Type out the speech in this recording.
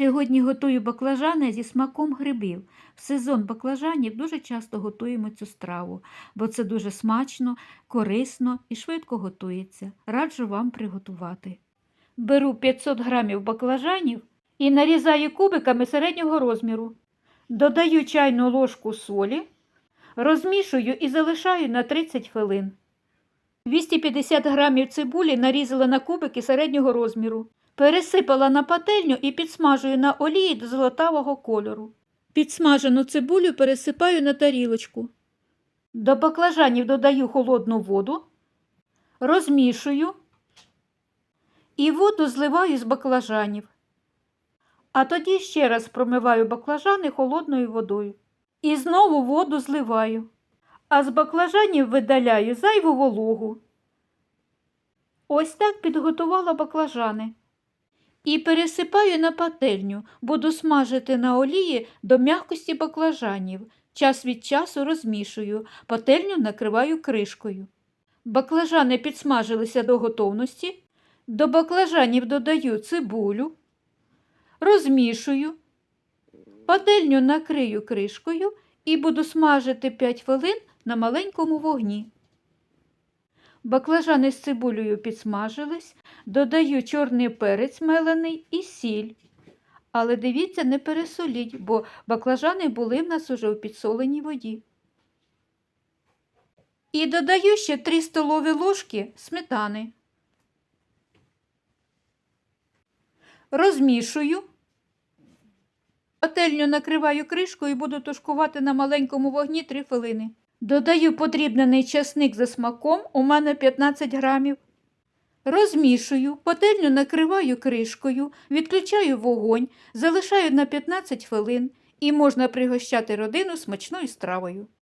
Сьогодні готую баклажани зі смаком грибів. В сезон баклажанів дуже часто готуємо цю страву, бо це дуже смачно, корисно і швидко готується. Раджу вам приготувати. Беру 500 грамів баклажанів і нарізаю кубиками середнього розміру. Додаю чайну ложку солі, розмішую і залишаю на 30 хвилин. 250 грамів цибулі нарізала на кубики середнього розміру. Пересипала на пательню і підсмажую на олії до золотавого кольору. Підсмажену цибулю пересипаю на тарілочку. До баклажанів додаю холодну воду, розмішую і воду зливаю з баклажанів. А тоді ще раз промиваю баклажани холодною водою. І знову воду зливаю. А з баклажанів видаляю зайву вологу. Ось так підготувала баклажани. І пересипаю на пательню, буду смажити на олії до м'якості баклажанів. Час від часу розмішую, пательню накриваю кришкою. Баклажани підсмажилися до готовності. До баклажанів додаю цибулю, розмішую, пательню накрию кришкою і буду смажити 5 хвилин на маленькому вогні. Баклажани з цибулею підсмажились, додаю чорний перець мелений і сіль. Але дивіться, не пересоліть, бо баклажани були в нас уже у підсоленій воді. І додаю ще 3 столові ложки сметани. Розмішую. Пательню накриваю кришкою і буду тушкувати на маленькому вогні 3 хвилини. Додаю подрібнений часник за смаком, у мене 15 грамів. Розмішую, пательню накриваю кришкою, відключаю вогонь, залишаю на 15 хвилин і можна пригощати родину смачною стравою.